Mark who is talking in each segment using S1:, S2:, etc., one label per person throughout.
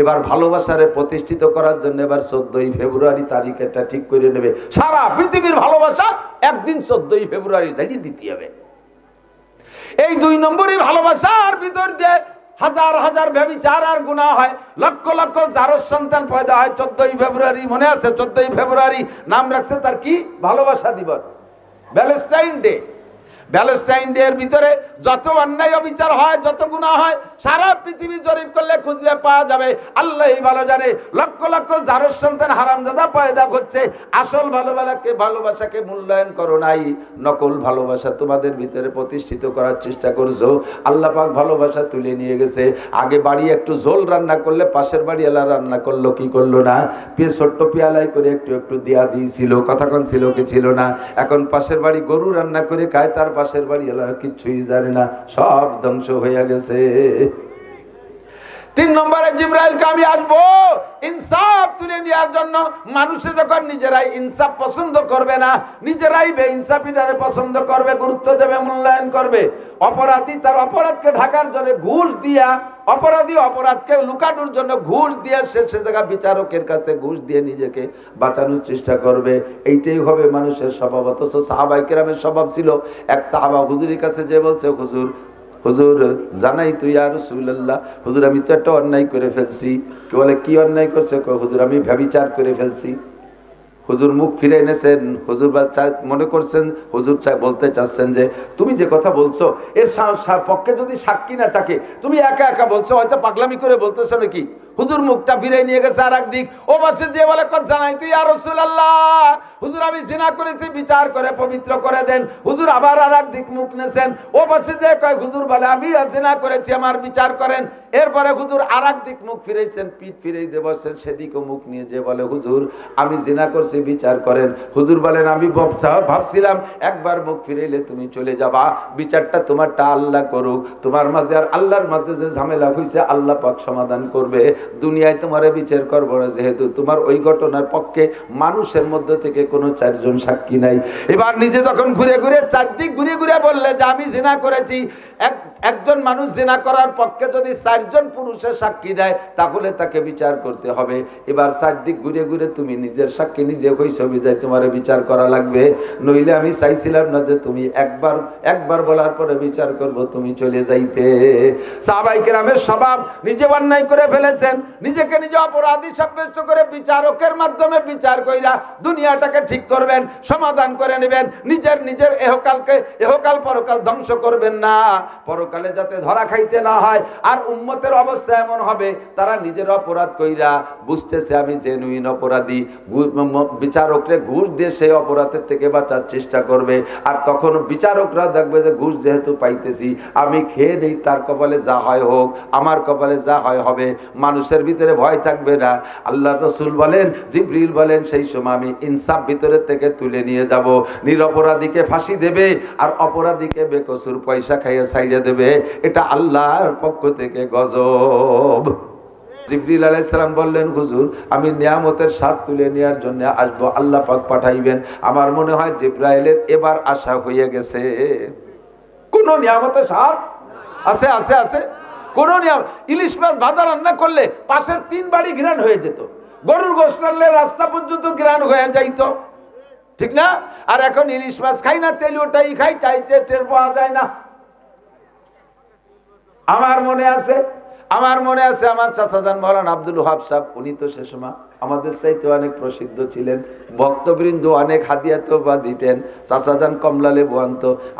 S1: এবার ভালোবাসারে প্রতিষ্ঠিত করার জন্য এবার চোদ্দই ফেব্রুয়ারি তারিখটা ঠিক করে নেবে। সারা পৃথিবীর ভালোবাসা একদিন চোদ্দই ফেব্রুয়ারি যাই দিতে হবে। এই দুই নম্বরই ভালোবাসার ভিতর দিয়ে হাজার হাজার ব্যবিচার আর গুণা হয়। লক্ষ লক্ষ জারস সন্তান পয়দা হয়। চোদ্দই ফেব্রুয়ারি মনে আছে? চোদ্দই ফেব্রুয়ারি নাম রাখছে তার কি? ভালোবাসা দিবস। ভ্যালেন্টাইন ডে ভ্যালেন্টাইন ডে ভিতরে যত অন্যায় অবিচার হয়, যত গুণা হয়, সারা পৃথিবী জরিপ করলে খুঁজলে পাওয়া যাবে। আল্লাহই ভালো জানে। লক্ষ লক্ষ জারস সন্তান হারামজাদা পয়দা করছে। আসল ভালোবাসাকে ভালোবাসাকে মূল্যায়ন করো নাই। নকল ভালোবাসা তোমাদের ভিতরে প্রতিষ্ঠিত করার চেষ্টা করছ। আল্লাহ পাক ভালোবাসা তুলে নিয়ে গেছে। আগে বাড়ি একটু ঝোল রান্না করলে, পাশের বাড়ি এলা রান্না করল, কি করল না? পে ছোট্ট পেয়ালাই করে একটু একটু দেয়া দিয়েছিল। কথাক্ষণ ছিল কি ছিল না? এখন পাশের বাড়ি গরু রান্না করে খায়, তার পাশের বাড়ি এলাকা কিচ্ছুই জানে না সব ধ্বংস হয়ে গেছে। তিন নম্বরে জিব্রাইলকে আমি আসব। ইনসাফ তুলে নেওয়ার জন্য মানুষে যখন নিজেরাই ইনসাফ পছন্দ করবে না, নিজেরাই বে ইনসাফিটারে পছন্দ করবে, গুরুত্ব দেবে, মূল্যায়ন করবে। অপরাধী তার অপরাধকে ঢাকার জন্য ঘুষ দিয়া, অপরাধী অপরাধকে লুকানোর জন্য ঘুষ দিয়ে সে সে জায়গা বিচারকের কাছে ঘুষ দিয়ে নিজেকে বাঁচানোর চেষ্টা করবে। এইটাই হবে মানুষের স্বভাব। অথচ সাহাবাই কেরামের স্বভাব ছিল, এক সাহাবা হুজুরের কাছে যে বলছে, হুজুর হুজুর, জানাই তুই আর রসুল্লাহ হুজুর, আমি তো একটা অন্যায় করে ফেলছি। কে বলে, কি অন্যায় করছে? হুজুর, আমি ভ্যাবিচার করে ফেলছি। হুজুর মুখ ফিরে এনেছেন। হুজুর বা মনে করছেন, হুজুর বলতে চাচ্ছেন যে, তুমি যে কথা বলছো, এর পক্ষে যদি সাক্ষী না থাকে, তুমি একা একা বলছো, হয়তো পাগলামি করে বলতেছো নাকি? হুজুর মুখটা ফিরে নিয়ে গেছে আর একদিক ও বলছে, যে বলে কথা জানাই তুই আর রসুল্লাহ হুজুর, আমি জিনা করেছি, বিচার করে, পবিত্র করে দেন। হুজুর আবার আর একদিক মুখ নেছেন। ও বলছে, যে কয়, হুজুর বলে, আমি জিনা করেছি, আমার বিচার করেন। এরপরে হুজুর আর দিক মুখ ফিরেছেন পিঠ ফিরেই দিয়ে সেদিকও মুখ নিয়ে যে বলে, হুজুর, আমি জিনা করছি, বিচার করেন। হুজুর বলেন, আমি ভাবছা- ভাবছিলাম, একবার মুখ ফিরাইলে তুমি চলে যাবা। বিচারটা তোমারটা আল্লাহ করুক। তোমার মাঝে আর আল্লাহর মাঝে যে ঝামেলা হয়েছে আল্লাহ পাক সমাধান করবে। দুনিয়ায় তোমার বিচার করব না, যেহেতু তোমার ওই ঘটনার পক্ষে মানুষের মধ্যে থেকে কোনো চারজন সাক্ষী নাই। এবার নিজে তখন ঘুরে ঘুরে, চারদিক ঘুরে ঘুরে বললে যে আমি জিনা করেছি, এক একজন মানুষ জিনা করার পক্ষে যদি চারজন পুরুষের সাক্ষী দেয়, তাহলে তাকে বিচার করতে হবে। এবার চারদিক ঘুরে ঘুরে তুমি নিজের সাক্ষী নিজে কই ছবি দেয় তোমার বিচার করা লাগবে। নইলে আমি চাইছিলাম না যে তুমি একবার একবার বলার পরে বিচার করব, তুমি চলে যাইতে। সাহাবাই কেরামের স্বভাব নিজে অন্যায় করে ফেলেছেন। নিজেকে নিজে অপরাধী সাব্যস্ত করে বিচারকের মাধ্যমে বিচার কইরা দুনিয়াটাকে ঠিক করবেন, সমাধান করে নেবেন। নিজের নিজের এহকালকে, এহকাল পরকাল ধ্বংস করবেন না। পরকালে যাতে ধরা খাইতে না হয়, আর উম্মতের অবস্থা এমন হবে, তারা নিজের অপরাধ কইরা বুঝতেছে, আমি জেনুইন অপরাধী। বিচারকরে ঘুষ দিয়ে সেই অপরাধের থেকে বাঁচার চেষ্টা করবে। আর তখন বিচারকরা দেখবে যে ঘুষ যেহেতু পাইতেছি, আমি খেয়ে নেই, তার কপালে যা হয় হোক, আমার কপালে যা হয় হবে, মানুষের ভিতরে ভয় থাকবে না। আল্লাহ রসুল বলেন, জিব্রিল বলেন, সেই সময় আমি ইনসাফ ভিতরের থেকে তুলে নিয়ে যাব। নিরপরাধীকে ফাঁসি দেবে, আর অপরাধীকে বেকসুর পয়সা খাইয়ে সাইডে দেবে। এটা আল্লাহর পক্ষ থেকে গজব। জিবরিল আলাইসালাম বললেন, হুজুর, আমি নিয়ামতের স্বাদ তুলে নেওয়ার জন্য আসব, আল্লাহ পাক পাঠাইবেন। আমার মনে হয় জিব্রাইলের এবার আশা হয়ে গেছে। কোন নিয়ামতের স্বাদ? আছে আছে আছে। কোন নিয়ম ইলিশ মাছ ভাজা রান্না করলে পাশের তিন বাড়ি ঘ্রাণ হয়ে যেত। গরুর গোস রাস্তা পর্যন্ত ঘ্রাণ হয়ে যাইত। ঠিক না? আর এখন ইলিশ মাছ খাই না, তেল ওটাই খাই চাইতে টের পাওয়া যায় না। আমার মনে আছে, আমার মনে আছে আমার চাচাজান মহারান আব্দুল সাহেব, উনি তো সে সময় আমাদের চাইতে অনেক প্রসিদ্ধ ছিলেন, ভক্তবৃন্দ অনেক হাদিয়াত বা দিতেন, চাচাজান কমলা লেবু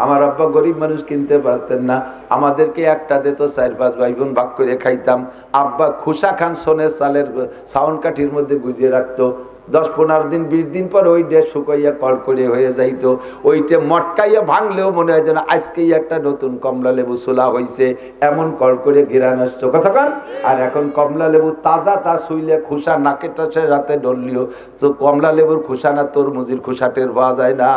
S1: আমার আব্বা গরিব মানুষ কিনতে পারতেন না, আমাদেরকে একটা দিত চার পাঁচ ভাই বোন ভাগ করে খাইতাম, আব্বা খুশা খান সোনের সালের সাউন্ড কাঠির মধ্যে গুজিয়ে রাখতো দশ পনেরো দিন, বিশ দিন পর ওইটা শুকাইয়া কল করে হয়ে যাইতো। ওইটা মটকাইয়া ভাঙলেও মনে হয় যেন আজকেই একটা নতুন কমলা লেবু সোলা হয়েছে এমন কল করে ঘেরা নষ্ট। কতক্ষণ আর এখন কমলা লেবু তাজা তা শুইলে খুসা নাকেটা টাসে রাতে ডললিও। তো কমলা লেবুর খুশা না তরমুজির মুজির টের পাওয়া যায় না।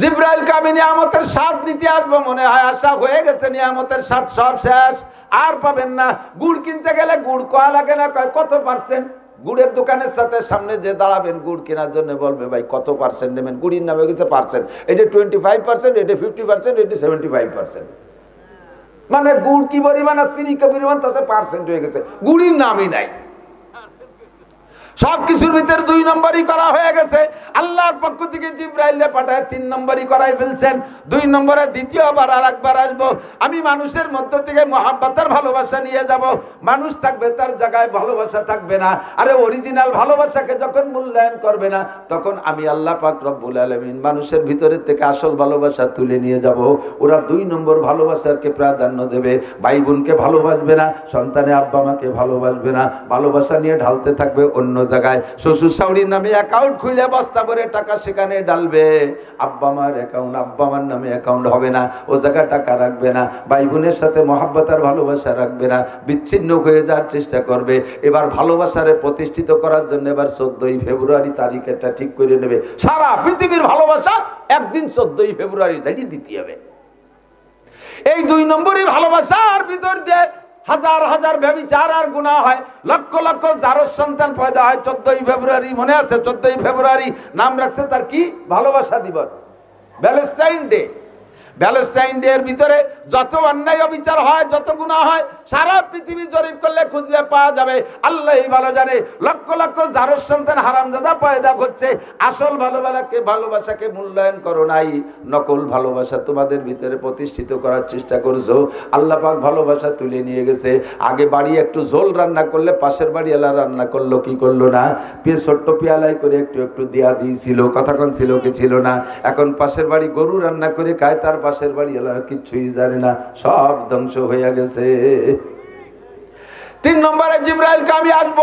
S1: জিব্রাইল কামি নিয়ামতের স্বাদ নিতে আসব, মনে হয় আশা হয়ে গেছে, নিয়ামতের স্বাদ সব শেষ। আর পাবেন না। গুড় কিনতে গেলে গুড় কয়া লাগে না, কয়, কত পার্সেন্ট? গুড়ের দোকানের সাথে সামনে যে দাঁড়াবেন, গুড় কেনার জন্য বলবে, ভাই, কত পার্সেন্ট নেবেন? গুড়ির নামে গেছে পার্সেন্ট। এটা টোয়েন্টি ফাইভ পার্সেন্ট এটা ফিফটি পার্সেন্ট এটা সেভেন্টি ফাইভ পার্সেন্ট মানে গুড় কি পরিমাণ আর চিনি কি পরিমাণ, তাতে পার্সেন্ট হয়ে গেছে। গুড়ির নামই নাই। সব কিছুর ভিতরে দুই নম্বরই করা হয়ে গেছে। আল্লাহর পক্ষ থেকে জিব্রাইলে পাঠায় তিন নম্বরই করাই ফেলছেন। দুই নম্বরে দ্বিতীয়বার আর একবার আসব। আমি মানুষের মধ্য থেকে মহাব্বতের ভালোবাসা নিয়ে যাব। মানুষ থাকবে তার জায়গায়, ভালোবাসা থাকবে না। আরে অরিজিনাল ভালোবাসাকে যখন মূল্যায়ন করবে না, তখন আমি আল্লাহ পাক রব্বুল আলমিন মানুষের ভিতরের থেকে আসল ভালোবাসা তুলে নিয়ে যাব। ওরা দুই নম্বর ভালোবাসাকে প্রাধান্য দেবে। ভাই বোনকে ভালোবাসবে না, সন্তানে আব্বা মাকে ভালোবাসবে না। ভালোবাসা নিয়ে ঢালতে থাকবে অন্য জায়গায়। শ্বশুর শাশুড়ির নামে অ্যাকাউন্ট খুলে বস্তা করে টাকা সেখানে ডালবে। আব্বা মার অ্যাকাউন্ট আব্বা মার নামে অ্যাকাউন্ট হবে না। ও জায়গায় টাকা রাখবে না। ভাই বোনের সাথে মহাব্বতার ভালোবাসা রাখবে না। বিচ্ছিন্ন হয়ে যাওয়ার চেষ্টা করবে। এবার ভালোবাসারে প্রতিষ্ঠিত করার জন্য এবার চোদ্দই ফেব্রুয়ারি তারিখটা ঠিক করে নেবে। সারা পৃথিবীর ভালোবাসা একদিন চোদ্দই ফেব্রুয়ারি যাই দিতে হবে। এই দুই নম্বরই ভালোবাসার ভিতর দিয়ে হাজার হাজার ভেবি চার আর গুণা হয়। লক্ষ লক্ষ জারস সন্তান পয়দা হয়। চোদ্দই ফেব্রুয়ারি, মনে আছে? চোদ্দই ফেব্রুয়ারি নাম রাখছে তার কি? ভালোবাসা দিবস। ব্যালেস্টাইন ডে এর ভিতরে যত অন্যায় অবিচার হয়, যত গুণা হয়, সারা পৃথিবী জরিপ করলে খুঁজলে পাওয়া যাবে। আল্লাহ ভালো জানে। লক্ষ লক্ষ জারস সন্তান হারামজাদা পয়দা করছে। আসল ভালোবাসাকে ভালোবাসাকে মূল্যায়ন করো নাই। নকল ভালোবাসা তোমাদের ভিতরে প্রতিষ্ঠিত করার চেষ্টা করছ। আল্লাহ পাক ভালোবাসা তুলে নিয়ে গেছে। আগে বাড়ি একটু ঝোল রান্না করলে, পাশের বাড়ি এলা রান্না করল, কি করল না? পিয়ে ছোট্ট পেয়ালাই করে একটু একটু দিয়া দিয়েছিল। কথা কন ছিল কি ছিল না? এখন পাশের বাড়ি গরু রান্না করে খায়, তার পাশের বাড়ি এলাকা কিচ্ছুই জানে না সব ধ্বংস হয়ে গেছে। তিন নম্বরে জিব্রাইলকে আমি আসব।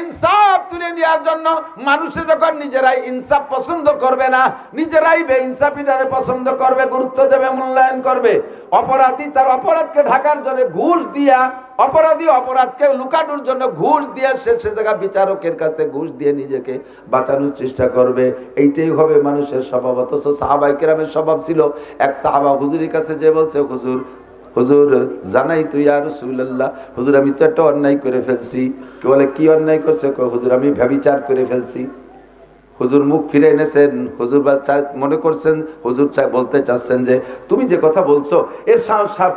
S1: ইনসাফ তুলে নেওয়ার জন্য মানুষে যখন নিজেরাই ইনসাফ পছন্দ করবে না, নিজেরাই বে ইনসাফিটারে পছন্দ করবে, গুরুত্ব দেবে, মূল্যায়ন করবে। অপরাধী তার অপরাধকে ঢাকার জন্য ঘুষ দিয়া, অপরাধী অপরাধকে লুকানোর জন্য ঘুষ দিয়ে সে সে জায়গা বিচারকের কাছে ঘুষ দিয়ে নিজেকে বাঁচানোর চেষ্টা করবে। এইটাই হবে মানুষের স্বভাব। অথচ সাহাবাই কেরামের স্বভাব ছিল, এক সাহাবা হুজুরের কাছে যে বলছে, হুজুর হুজুর, জানাই তুই আর রসুল্লাহ হুজুর আমি তো একটা অন্যায় করে ফেলছি। কে বলে, কি অন্যায় করছে? হুজুর আমি ভ্যাবিচার করে ফেলছি। হুজুর মুখ ফিরে এনেছেন, হুজুর মনে করছেন, হুজুর বলতে চাচ্ছেন যে, তুমি যে কথা বলছো, এর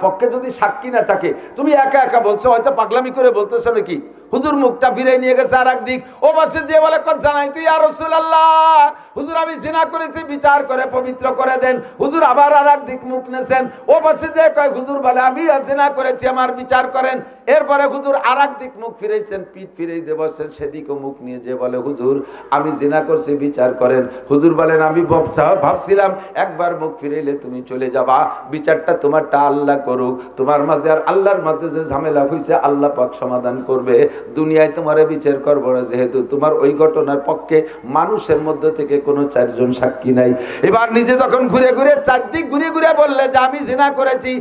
S1: পক্ষে যদি সাক্ষী না থাকে, তুমি একা একা বলছো, হয়তো পাগলামি করে বলতেছো নাকি? হুজুর মুখটা ফিরে নিয়ে গেছে আর একদিক। ও বলছে, যে বলে জানাই তুই আর রসুল্লাহ হুজুর, আমি জিনা করেছি, বিচার করে, পবিত্র করে দেন। হুজুর আবার আর একদিক মুখ নেছেন। ও বলছে, যে কয়, হুজুর বলে, আমি জিনা করেছি, আমার বিচার করেন। এরপরে হুজুর আর দিক মুখ ফিরেছেন পিঠ ফিরে দিয়ে বসছেন সেদিকে মুখ নিয়ে যে বলে, হুজুর, আমি জিনা করছি, বিচার করেন। হুজুর বলেন, আমি ভাবছা- ভাবছিলাম, একবার মুখ ফিরাইলে তুমি চলে যাবা। বিচারটা তোমারটা আল্লাহ করুক। তোমার মাঝে আর আল্লাহর মাঝে যে ঝামেলা হয়েছে আল্লাহ পাক সমাধান করবে। দুনিয়ায় তোমার বিচার করব না, যেহেতু তোমার ওই ঘটনার পক্ষে মানুষের মধ্যে থেকে কোনো চারজন সাক্ষী নাই। এবার নিজে তখন ঘুরে ঘুরে, চারদিক ঘুরে ঘুরে বললে যে আমি জিনা করেছি,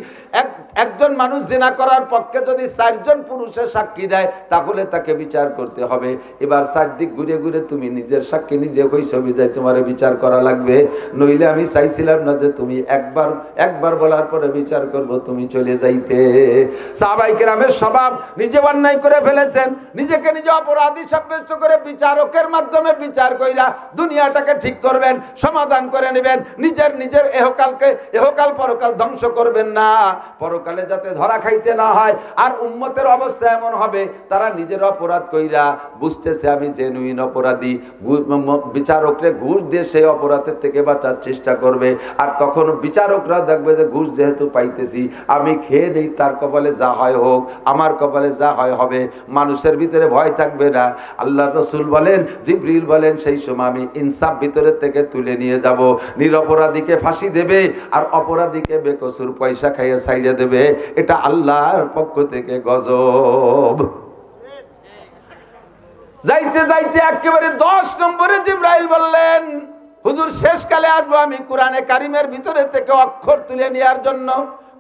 S1: এক একজন মানুষ জিনা করার পক্ষে যদি চারজন পুরুষের সাক্ষী দেয়, তাহলে তাকে বিচার করতে হবে। এবার চারদিক ঘুরে ঘুরে তুমি নিজের সাক্ষী নিজে হইছ, বিদায় তোমার বিচার করা লাগবে। নইলে আমি চাইছিলাম না যে তুমি একবার একবার বলার পরে বিচার করব, তুমি চলে যাইতে। সাহাবাই কেরামের স্বভাব নিজে অন্যায় করে ফেলেছেন। নিজেকে নিজে অপরাধী সাব্যস্ত করে বিচারকের মাধ্যমে বিচার কইরা দুনিয়াটাকে ঠিক করবেন, সমাধান করে নেবেন। নিজের নিজের এহকালকে, এহকাল পরকাল ধ্বংস করবেন না। পরকালে যাতে ধরা খাইতে না হয়, আর উম্মতের অবস্থা এমন হবে, তারা নিজের অপরাধ কইরা বুঝতেছে, আমি জেনুইন অপরাধী। বিচারকরে ঘুষ দিয়ে সেই অপরাধের থেকে বাঁচার চেষ্টা করবে। আর তখন বিচারকরা দেখবে যে, ঘুষ যেহেতু পাইতেছি, আমি খেয়ে নেই, তার কপালে যা হয় হোক, আমার কপালে যা হয় হবে, মানুষের ভিতরে ভয় থাকবে না। আল্লাহ রসুল বলেন, জিব্রিল বলেন, সেই সময় আমি ইনসাফ ভিতরের থেকে তুলে নিয়ে যাব। নিরপরাধীকে ফাঁসি দেবে, আর অপরাধীকে বেকসুর পয়সা খাইয়ে সাইড়ে দেবে। এটা আল্লাহর পক্ষ থেকে গজব। যাইতে যাইতে একেবারে দশ নম্বরে জিব্রাইল বললেন, হুজুর, শেষকালে আসব আমি কোরআনে কারিমের ভিতরে থেকে অক্ষর তুলে নেওয়ার জন্য।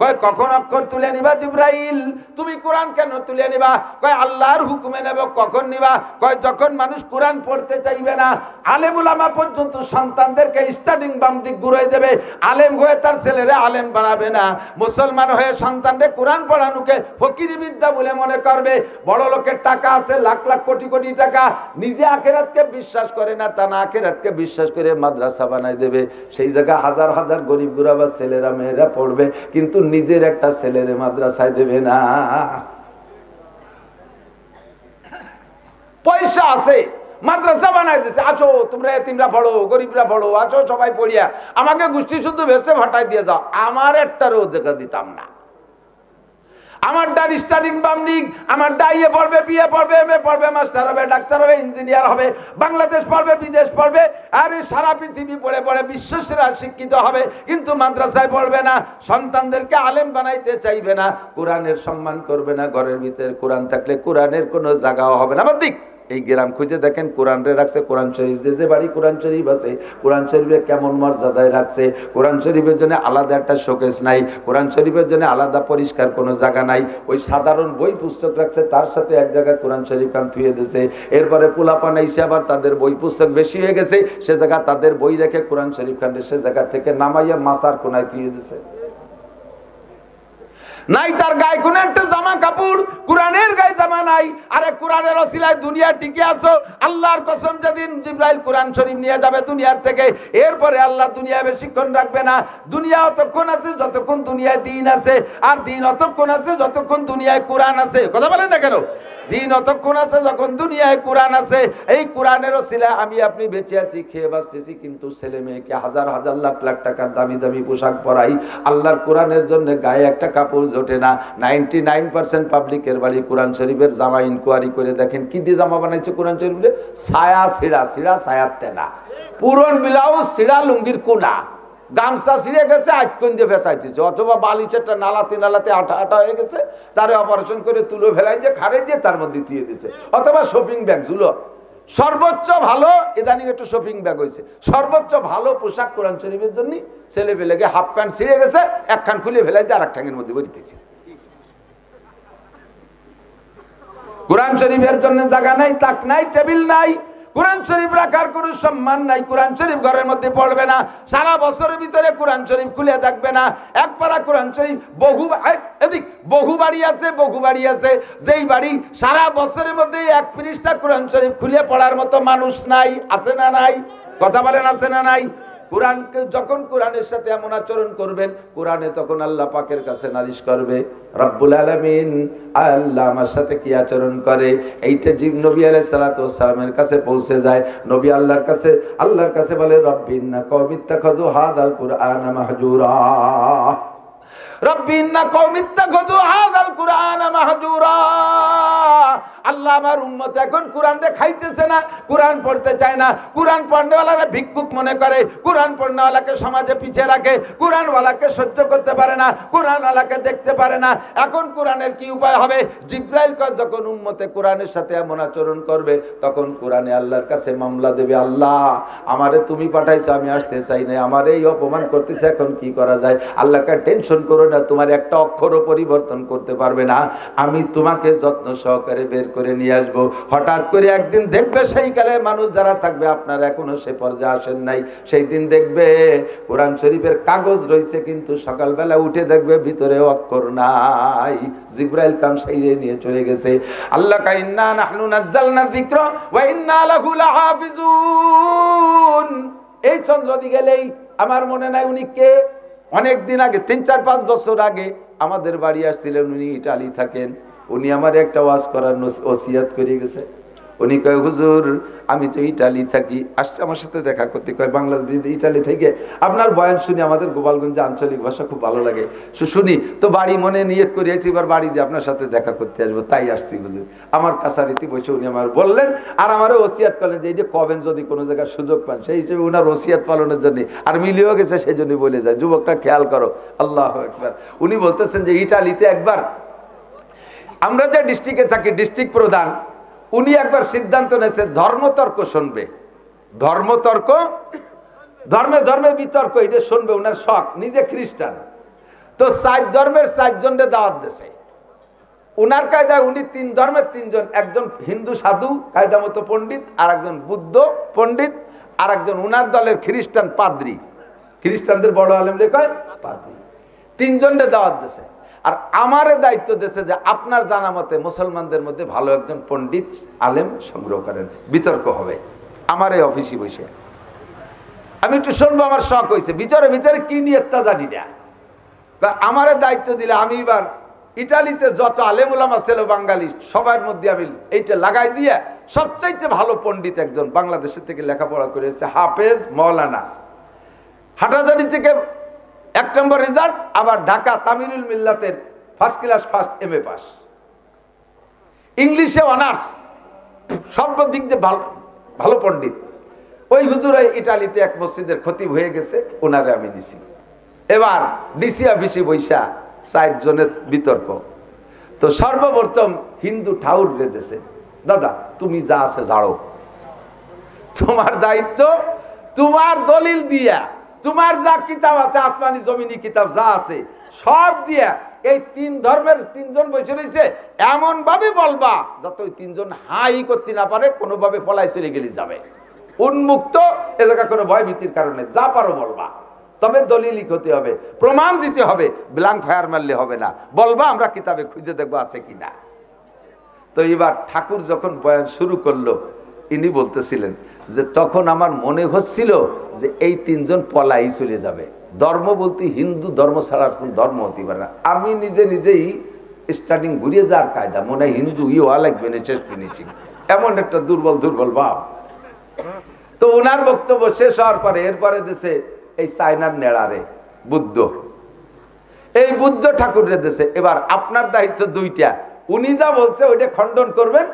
S1: কয়, কখন অক্ষর তুলে নিবা জিব্রাইল? তুমি কোরআন কেন তুলে নিবা? কয়, আল্লাহর হুকুমে নেব, কখন নিবা? কয়, যখন মানুষ কোরআন পড়তে চাইবে না, আলেম উলামা পর্যন্ত সন্তানদেরকে স্টার্টিং বাম দিক ঘুরাই দেবে। আলেম হয়ে তার ছেলেরা আলেম বানাবে না। মুসলমান হয়ে সন্তানরে কোরআন পড়ানোকে ফকিরি বিদ্যা বলে মনে করবে। বড় লোকের টাকা আছে, লাখ লাখ কোটি কোটি টাকা। নিজে আখেরাতকে বিশ্বাস করে না, তা না আখেরাতকে বিশ্বাস করে মাদ্রাসা বানাই দেবে। সেই জায়গায় হাজার হাজার গরিব গুরাবার ছেলেরা, মেয়েরা পড়বে। কিন্তু নিজের একটা ছেলের মাদ্রাসায় দেবে না। পয়সা আছে, মাদ্রাসা বানাই দিছে। আছো, তোমরা এতিমরা পড়ো, গরিবরা পড়ো, আছো সবাই পড়িয়া। আমাকে গোষ্ঠী শুদ্ধ ভেসে ভাটাই দিয়ে যাও। আমার একটারও দেখা দিতাম না। আমার ডান স্টাডিং বামনিক আমার ডাইয়ে পড়বে বিয়ে পড়বে এম এ পড়বে মাস্টার হবে ডাক্তার হবে ইঞ্জিনিয়ার হবে, বাংলাদেশ পড়বে, বিদেশ পড়বে, আর সারা পৃথিবী পড়ে পড়ে বিশ্বসেরা শিক্ষিত হবে, কিন্তু মাদ্রাসায় পড়বে না, সন্তানদেরকে আলেম বানাইতে চাইবে না, কোরআনের সম্মান করবে না, ঘরের ভিতরে কোরআন থাকলে কোরআনের কোনো জায়গাও হবে না। আমার দিক। এই গ্রাম খুঁজে দেখেন কোরআন রে রাখছে, কোরআন শরীফ। যে যে বাড়ি কোরআন শরীফ আছে, কোরআন শরীফে কেমন মর্যাদায় রাখছে? কোরআন শরীফের জন্য আলাদা একটা শোকেস নাই। কোরআন শরীফের জন্য আলাদা পরিষ্কার কোনো জায়গা নাই। ওই সাধারণ বই পুস্তক রাখছে, তার সাথে এক জায়গায় কোরআন শরীফ খান থুয়ে দিয়েছে। এরপরে পোলাপানা এসে আবার তাদের বই পুস্তক বেশি হয়ে গেছে, সে জায়গা তাদের বই রেখে কোরআন শরীফ খান সে জায়গা থেকে নামাইয়া মাসার কোনায় থুয়ে দিছে নাই তার গায়ে কোন একটা জামা কাপড়, কোরআনের গায়ে জামা নাই। আরে কোরআনের অসিলায় দুনিয়া টিকে আছো, আল্লাহর কসম যেদিন জিব্রাইল কোরআন শরীফ নিয়ে যাবে দুনিয়ার থেকে, এরপরে আল্লাহ দুনিয়া বেশিক্ষণ রাখবে না। দুনিয়া অতক্ষণ আছে, যতক্ষণ দুনিয়ায় দিন আছে, আর দিন অতক্ষণ আছে, যতক্ষণ দুনিয়ায় কোরআন আছে। কথা বলেন না কেন? দিন অতক্ষণ আছে, যখন দুনিয়ায় কোরআন আছে, এই কোরআনের ওসিলা আমি আপনি বেঁচে আছি, খেয়ে বাঁচতেছি, কিন্তু ছেলে মেয়েকে হাজার হাজার, লাখ লাখ টাকার দামি দামি পোশাক পরাই আল্লাহর কোরআনের জন্য গায়ে একটা কাপড় জোটে না নাইনটি নাইন পার্সেন্ট পাবলিকের বাড়ি কোরআন শরীফের জামা ইনকোয়ারি করে দেখেন, কি দিয়ে জামা বানাইছে কোরআন শরীফে ছায়া সিড়া সিড়া ছায়ার তেনা। পুরন ব্লাউজ সিড়া লুঙ্গির কোনা। গামছা ছিঁড়ে গেছে আজকন দিয়ে ফেসাইতেছে। অথবা বালিচেরটা নালাতে নালাতে আঠা আঠা হয়ে গেছে, তারে অপারেশন করে তুলে ফেলাই দিয়ে খারে দিয়ে তার মধ্যে দিয়ে দিয়েছে অথবা শপিং ব্যাগ ঝুলো। সর্বোচ্চ ভালো, ইদানিং একটু শপিং ব্যাগ হয়েছে। সর্বোচ্চ ভালো পোশাক কোরআন শরীফের জন্য ছেলে পেলেকে হাফ প্যান্ট ছিঁড়ে গেছে একখান খুলে ফেলাই দিয়ে আর মধ্যে বলিতেছে কোরআন শরীফের জন্য জায়গা নাই, তাক নাই, টেবিল নাই কোরআন শরীফ রাখার কোনো সম্মান নাই, কোরআন শরীফ ঘরের মধ্যে পড়বে না, সারা বছরের ভিতরে কোরআন শরীফ খুলে থাকবে না এক পারা কোরআন শরীফ বহু এদিক, বহু বাড়ি আছে, বহু বাড়ি আছে, যেই বাড়ি সারা বছরের মধ্যে এক পৃষ্ঠা কোরআন শরীফ খুলে পড়ার মতো মানুষ নাই, আছে না নাই? কথা বলেন, আছে না নাই? কোরআনকে যখন কোরআনের সাথে এমন আচরণ করবেন, কোরআনে তখন আল্লাহ পাকের কাছে নালিশ করবে, রব্বুল আলমিন, আল্লাহ আমার সাথে কি আচরণ করে? এইটা জীব নবী আলাই সালাতামের কাছে পৌঁছে যায়। নবী আল্লাহর কাছে আল্লাহর কাছে বলে রব্বিন না কবিত্তা খদু হাদ আল কুরআন মাহজুরা। কুরআন মাহজুরা। আল্লাহ আমার এখন খাইতেছে না, কোরআন পড়তে চায় না। ভিক্ষুক মনে করে, কোরআন সমাজে পিছিয়ে রাখে সহ্য করতে পারে না, কোরআনওয়ালাকে দেখতে পারে না। এখন কোরআনের কি উপায় হবে? জিব্রাইল যখন উম্মতে কোরআনের সাথে এমন আচরণ করবে, তখন কোরআনে আল্লাহর কাছে মামলা দেবে, আল্লাহ, আমারে তুমি পাঠাইছো, আমি আসতে চাই না আমার এই অপমান করতেছে, এখন কি করা যায়? আল্লাহকে টেনশন করো না তোমার একটা অক্ষরও পরিবর্তন করতে পারবে না। আমি তোমাকে যত্ন সহকারে বের করে নিয়ে আসব। হঠাৎ করে একদিন দেখবে সেই কালে মানুষ যারা থাকবে, আপনারা এখনও সে পর্যায়ে আসেন নাই। সেই দিন দেখবে কোরআন শরীফের কাগজ রয়েছে, কিন্তু সকালবেলা উঠে দেখবে ভিতরে অক্ষর নাই। জিব্রাইল কাম সেই নিয়ে চলে গেছে। আল্লাহ কাইন্না নাহনু নাজ্জালনা যিকরা ওয়া ইন্না লাহু লাহাফিজুন। এই চন্দ্র দি গেলেই আমার মনে নাই উনি কে। অনেক দিন আগে, তিন, চার, পাঁচ বছর আগে আমাদের বাড়ি আসছিলেন, উনি ইটালি থাকেন। উনি আমার একটা ওয়াজ করার ওসিয়াত করে গেছে। উনি কয়, হুজুর, আমি তো ইটালি থাকি। আসছে আমার সাথে দেখা করতে, কয়, বাংলাদেশ ইটালি থেকে? আপনার বয়ান শুনি আমাদের গোপালগঞ্জে আঞ্চলিক ভাষা খুব ভালো লাগে। শুনি, তো বাড়ি মনে নিয়ত করিয়েছি, এবার বাড়ি যে আপনার সাথে দেখা করতে আসব। তাই আসছি, হুজুর। আমার কাছারিতে বসে উনি আমার বললেন, আর আমারও ওসিয়াত করলেন যে এই যে কবেন যদি কোনো জায়গায় সুযোগ পান, সেই হিসেবে উনার ওসিয়াত পালনের জন্য আর মিলিয়েও গেছে সেই জন্যই বলে যায়। যুবকটা খেয়াল করো, আল্লাহ একবার উনি বলতেছেন যে ইটালিতে একবার আমরা যে ডিস্ট্রিক্টে থাকি ডিস্ট্রিক্ট প্রধান উনি একবার সিদ্ধান্ত নিয়েছে, ধর্মতর্ক শুনবে। ধর্মতর্ক? ধর্মে ধর্মে বিতর্ক, এটা শুনবে, উনার শখ, নিজে খ্রিস্টান। তো সাত ধর্মের চারজনরে দাওয়াত দেশে উনার কায়দায় উনি তিন ধর্মের তিনজন, একজন হিন্দু সাধু, কায়দা মতো পণ্ডিত আর একজন বুদ্ধ পণ্ডিত আর একজন উনার দলের খ্রিস্টান পাদ্রি। খ্রিস্টানদের বড় আলেম রে কয়? পাদ্রি। তিনজনরে দাওয়াত দেশে আর আমারে দায়িত্ব দেশে যে আপনার জানা মতে মুসলমানদের মধ্যে ভালো একজন পণ্ডিত আলেম সংগ্রহ করেন, বিতর্ক হবে। আমার এই অফিসে বসে। আমি একটু শুনব, আমার শখ হয়েছে। ভিতরে ভিতরে কি নিয়ে তা জানি না। আমারে দায়িত্ব দিলে আমি এবার ইটালিতে যত আলেমুলামা ছিল বাঙালি, সবার মধ্যে আমি এইটা লাগাই দিয়ে সবচাইতে ভালো পণ্ডিত একজন বাংলাদেশের থেকে লেখাপড়া করেছে হাফেজ মৌলানা। হাটাজারি থেকে এক নম্বর রেজাল্ট আবার Dhaka Tamirul মিল্লাতের first class first M A pass ইংলিশে অনার্স সব দিক দিয়ে ভালো ভালো পণ্ডিত। ওই হুজুর ইটালিতে এক মসজিদের ক্ষতি হয়ে গেছে ওনারে আমি নিছি এবার ডিসি অফিসে বৈশা ষাট জনের বিতর্ক। তো সর্বপ্রথম হিন্দু ঠাউর রেঁধেছে দাদা, তুমি যা আছে জাড়ো তোমার দায়িত্ব, তোমার দলিল দিয়া তোমার যা কিতাব আছে, আসমানি জমিনি কিতাব যা আছে, সব দিয়া এই তিন ধর্মের তিনজন বসে রয়েছে এমন ভাবে বলবা যাতে ওই তিনজন হাই করতে না পারে, কোনোভাবে পলাই চলে গেলে যাবে। উন্মুক্ত, এ জায়গা কোনো ভয় ভীতির কারণে যা পারো বলবা। তবে দলিলিক হতে হবে, প্রমাণ দিতে হবে ব্ল্যাঙ্ক ফায়ার মারলে হবে না। বলবা আমরা কিতাবে খুঁজে দেখব আছে কিনা তো এবার ঠাকুর যখন বয়ান শুরু করল, ইনি বলতেছিলেন যে তখন আমার মনে হচ্ছিল যে এই তিনজন পলাই চলে যাবে। ধর্ম বলতে হিন্দু ধর্ম ছাড়া কোনো ধর্ম হতে পারে না। আমি নিজে নিজেই স্টার্টিং ঘুরিয়ে যাওয়ার কায়দা, মনে হয় হিন্দু ই হওয়া লাগবে না এমন একটা দুর্বল দুর্বল ভাব। তো ওনার বক্তব্য শেষ হওয়ার পরে এরপরে দেশে এই চায়নার নেড়ারে বুদ্ধ। এই বুদ্ধ ঠাকুরের দেশে, এবার আপনার দায়িত্ব দুইটা। উনি যা বলছে ওইটা খণ্ডন করবেন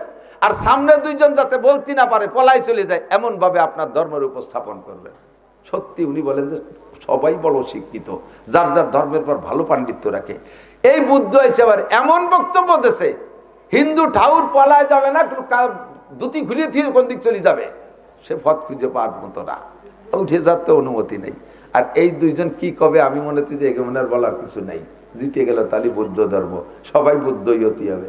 S1: আর সামনে দুইজন যাতে বলতে না পারে, পলাই চলে যায় এমন ভাবে আপনার ধর্মের উপস্থাপন করবেন। সত্যি উনি বলেন যে সবাই বড় শিক্ষিত, যার যার ধর্মের পর ভালো পাণ্ডিত্য রাখে। এই বুদ্ধ হয়েছে আবার এমন বক্তব্য দেশে হিন্দু ঠাউর পলায় যাবে না দুটি ঘুরিয়ে থিয়ে কোন দিক চলে যাবে? সে পথ খুঁজে পাওয়ার মতো না। উঠে যার তো অনুমতি নেই। আর এই দুইজন কি কবে, আমি মনে হচ্ছে যে এগেমনের বলার কিছু নেই। জিতে গেল তাহলে বুদ্ধ ধর্ম, সবাই বুদ্ধই অতি হবে।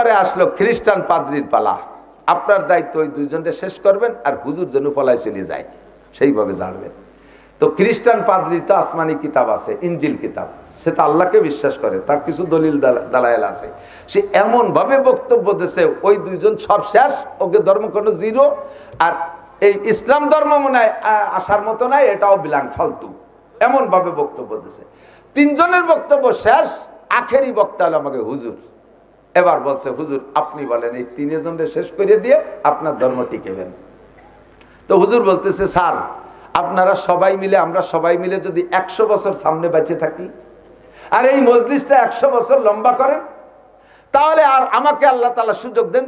S1: এরপরে আসলো খ্রিস্টান পাদ্রির পালা। আপনার দায়িত্ব ওই দুইজনটা শেষ করবেন আর হুজুর যেন পলায় চলে যায়, সেইভাবে জানবেন। তো খ্রিস্টান পাদ্রির তো আসমানি কিতাব আছে, ইঞ্জিল কিতাব। সে তো আল্লাহকে বিশ্বাস করে, তার কিছু দলিল দালা- দালায়েল আছে। সে এমন ভাবে বক্তব্য দিছে, ওই দুইজন সব শেষ, ওকে ধর্ম কোনো জিরো। আর এই ইসলাম ধর্ম মনে আসার মতো নাই, এটাও বিলাং, ফালতু। এমন ভাবে বক্তব্য দিছে। তিনজনের বক্তব্য শেষ, আখেরি বক্তা হলো আমাকে হুজুর। এবার বলছে, হুজুর, আপনি বলেন, এই তিনজনকে শেষ করে দিয়ে আপনার ধর্ম টিকেবেন তো হুজুর বলতেছে, স্যার, আপনারা সবাই মিলে, আমরা সবাই মিলে যদি একশো বছর সামনে বেঁচে থাকি, আর এই মজলিসটা একশো বছর লম্বা করেন, তাহলে আর আমাকে আল্লাহ তালা সুযোগ দেন,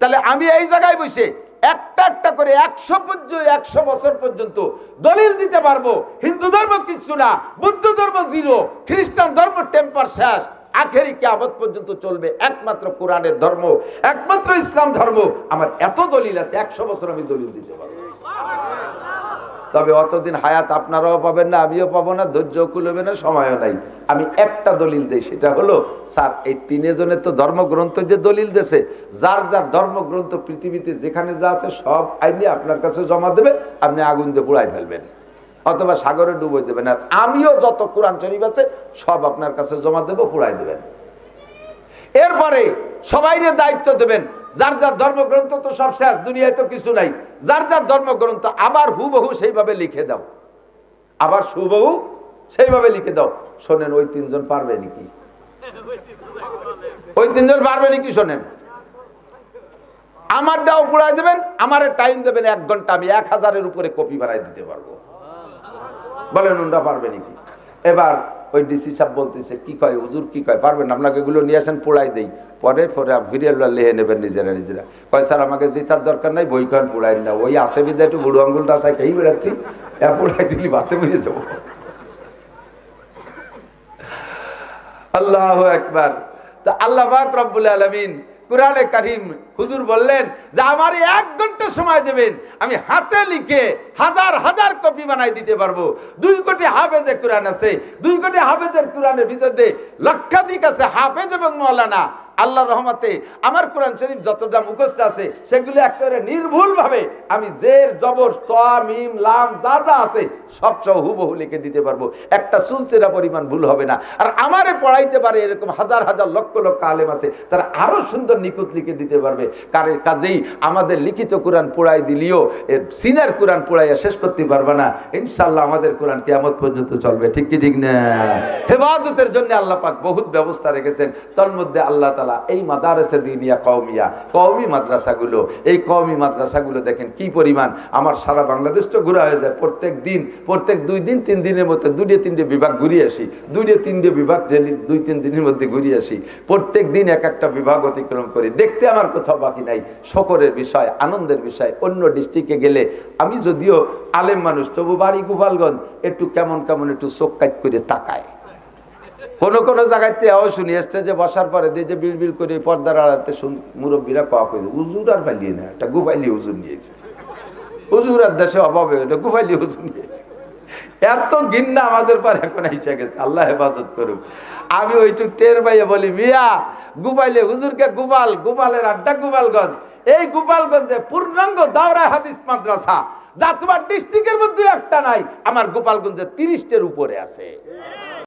S1: তাহলে আমি এই জায়গায় বসে একটা একটা করে একশো পর্যন্ত, একশো বছর পর্যন্ত দলিল দিতে পারব। হিন্দু ধর্ম কিছু না, বুদ্ধ ধর্ম জিরো, খ্রিস্টান ধর্ম টেম্পার শেষ। আখেরি কেয়ামত পর্যন্ত চলবে। একমাত্র কোরআনের ধর্ম, একমাত্র ইসলাম ধর্ম। আমার এত দলিল আছে, একশো বছর আমি দলিল দিতে পারব। তবে অতদিন হায়াত আপনারাও পাবেন না, আমিও পাবো না ধৈর্য কুলবে না, সময়ও নাই। আমি একটা দলিল দিই, সেটা হলো, স্যার, এই তিনজনের তো ধর্মগ্রন্থ যে দলিল দেছে যার যার ধর্মগ্রন্থ পৃথিবীতে যেখানে যা আছে সব আইনি আপনার কাছে জমা দেবে, আপনি আগুন দিয়ে পুড়াই ফেলবেন। অথবা সাগরে ডুবই দেবেন আর আমিও যত কোরআন শরীফ আছে, সব আপনার কাছে জমা দেবো, পুড়াই দেবেন। এরপরে সবাইরে দায়িত্ব দেবেন, যার যার ধর্মগ্রন্থ তো সব শেষ, দুনিয়ায় তো কিছু নাই। যার যার ধর্মগ্রন্থ আবার হুবহু সেইভাবে লিখে দাও। আবার সুবহু সেইভাবে লিখে দাও। শোনেন, ওই তিনজন পারবে নাকি? ওই তিনজন পারবে নাকি, শোনেন। আমারটাও পুড়াই দেবেন, আমার টাইম দেবেন এক ঘণ্টা, আমি এক হাজারের উপরে কপি বানাই দিতে পারব। বলেন ওনরা পারবে নাকি? এবার ওই ডিসি সাহেব বলতেছে, কি কয় হুজুর, কি কয়? পারবেন আপনাকে এগুলো নিয়ে আসেন, পোড়াই দেই। পরে পরে ভিডিও লেহে নেবেন নিজেরা নিজেরা। কয়, স্যার, আমাকে জেতার দরকার নাই, বই কয়েন পোড়াই না ওই আসে বিদে, একটু বুড়ো আঙ্গুলটা আসায় খেয়ে বেড়াচ্ছি। এ পোড়াই দিলি বাতে বেরিয়ে যাব। আল্লাহ একবার তা আল্লাহ রব্বুল আলমিন কুরআনে কারিম হুজুর বললেন যে আমার এক ঘণ্টা সময় দেবেন, আমি হাতে লিখে হাজার হাজার কপি বানাই দিতে পারব। দুই কোটি হাফেজে কোরআন আছে, দুই কোটি হাফেজের কোরআনের ভিতরে লক্ষাধিক আছে হাফেজ এবং মৌলানা। আল্লাহর রহমতে আমার কোরআন শরীফ যতটা মুখস্থ আছে, সেগুলো একেবারে নির্ভুলভাবে আমি জের, জবর, ত, মিম, লাম, যা যা আছে, সব হুবহু লিখে দিতে পারব। একটা সুলসেরা পরিমাণ ভুল হবে না। আর আমারে পড়াইতে পারে এরকম হাজার হাজার, লক্ষ লক্ষ আলেম আছে, তারা আরও সুন্দর নিখুঁত লিখে দিতে পারবে। কারে, কাজেই আমাদের লিখিত কোরআন পড়াই দিলেও এর সিনার কোরআন পোড়াইয়া শেষ করতে পারবে না। ইনশাল্লাহ আমাদের কোরআন কেমন পর্যন্ত চলবে। ঠিক কি, ঠিক না? হেফাজতের জন্য আল্লাহ পাক বহুত ব্যবস্থা রেখেছেন। তার মধ্যে আল্লাহ তালা এই মাদারসে দিনিয়া কৌমিয়া কৌমি মাদ্রাসাগুলো, এই কৌমি মাদ্রাসাগুলো দেখেন কি পরিমাণ, আমার সারা বাংলাদেশ তো ঘোরা হয়ে যায়, প্রত্যেক দিন, প্রত্যেক দুই দিন, তিন দিনের মধ্যে দুইটে, তিনটে বিভাগ ঘুরিয়ে আসি, দুইটে, তিনটে বিভাগ ডেলি, দুই, তিন দিনের মধ্যে ঘুরিয়ে আসি, প্রত্যেক দিন এক একটা বিভাগ অতিক্রম করি, দেখতে আমার কোথাও বাকি নাই, শকরের বিষয়, আনন্দের বিষয়, অন্য ডিস্ট্রিক্টে গেলে, আমি যদিও আলেম মানুষ, তবু বাড়ি গোপালগঞ্জ, একটু কেমন কেমন একটু চোখ কাজ করে তাকায়। কোন কোন জায়গাতে এও শুনি যে বসার পরে দিয়ে যে বিল বিল করে পর্দার আড়াতে মুরব্বীরা কওয়া করে উজুর আর পালিয়ে না, একটা গুপাইলি হুজুর নিয়েছে হুজুর আর দেশে অভাবে এটা গুপাইলি হুজুর নিয়েছে এত গিন্না আমাদের পর এখন এসে গেছে, আল্লাহ হেফাজত করুক। আমি ওইটুক টের পাইয়ে বলি, মিয়া গুপাইলে হুজুরকে গুপাল গুপালের আড্ডা গোপালগঞ্জ এই গোপালগঞ্জে পূর্ণাঙ্গ দাওরা হাদিস মাদ্রাসা, যা তোমার ডিস্ট্রিক্টের মধ্যে একটা নাই, আমার গোপালগঞ্জে তিরিশটের উপরে আছে।